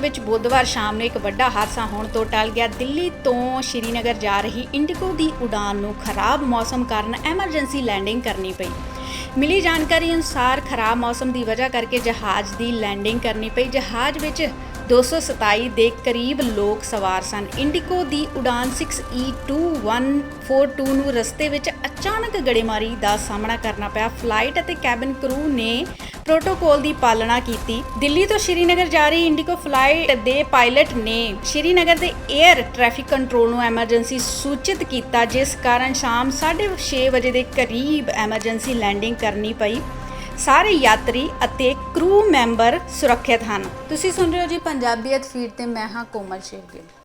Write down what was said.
ਵਿੱਚ ਬੁੱਧਵਾਰ ਸ਼ਾਮ ਨੂੰ ਇੱਕ ਵੱਡਾ ਹਾਦਸਾ ਹੋਣ ਤੋਂ ਟਲ ਗਿਆ। ਦਿੱਲੀ ਤੋਂ ਸ਼੍ਰੀਨਗਰ ਜਾ ਰਹੀ ਇੰਡੀਗੋ ਦੀ ਉਡਾਨ ਨੂੰ ਖਰਾਬ ਮੌਸਮ ਕਾਰਨ ਐਮਰਜੈਂਸੀ ਲੈਂਡਿੰਗ ਕਰਨੀ ਪਈ। ਮਿਲੀ ਜਾਣਕਾਰੀ ਅਨੁਸਾਰ ਖਰਾਬ ਮੌਸਮ ਦੀ ਵਜ੍ਹਾ ਕਰਕੇ ਜਹਾਜ਼ ਦੀ ਲੈਂਡਿੰਗ ਕਰਨੀ ਪਈ। ਜਹਾਜ਼ ਵਿੱਚ 227 ਦੇ ਕਰੀਬ ਲੋਕ ਸਵਾਰ ਸਨ। ਇੰਡੀਕੋ ਦੀ ਉਡਾਨ E 6E2142 ਨੂੰ ਰਸਤੇ ਵਿੱਚ ਅਚਾਨਕ ਗੜੇਮਾਰੀ ਦਾ ਸਾਹਮਣਾ ਕਰਨਾ ਪਿਆ। ਫਲਾਈਟ ਅਤੇ ਕੈਬਨ ਕਰੂ ਨੇ ਪ੍ਰੋਟੋਕੋਲ ਦੀ ਪਾਲਣਾ ਕੀਤੀ। ਦਿੱਲੀ ਤੋਂ ਸ਼੍ਰੀਨਗਰ ਜਾ ਰਹੀ ਇੰਡੀਕੋ ਫਲਾਈਟ ਦੇ ਪਾਇਲਟ ਨੇ ਸ਼੍ਰੀਨਗਰ ਦੇ 에ਅਰ ਟ੍ਰੈਫਿਕ ਕੰਟਰੋਲ ਨੂੰ ਐਮਰਜੈਂਸੀ ਸੂਚਿਤ ਕੀਤਾ, ਜਿਸ ਕਾਰਨ ਸ਼ਾਮ 6:30 ਵਜੇ ਦੇ ਕਰੀਬ ਐਮਰਜੈਂਸੀ ਲੈਂਡਿੰਗ ਕਰਨੀ ਪਈ। ਸਾਰੇ ਯਾਤਰੀ ਅਤੇ ਕਰੂ ਮੈਂਬਰ ਸੁਰੱਖਿਅਤ ਹਨ। ਤੁਸੀਂ ਸੁਣ ਰਹੇ ਹੋ ਜੀ ਪੰਜਾਬੀਅਤ ਫੀਡ ਤੇ ਮੈਂ ਹਾਂ ਕੋਮਲ ਸ਼ੇਰਗਿੱਲ।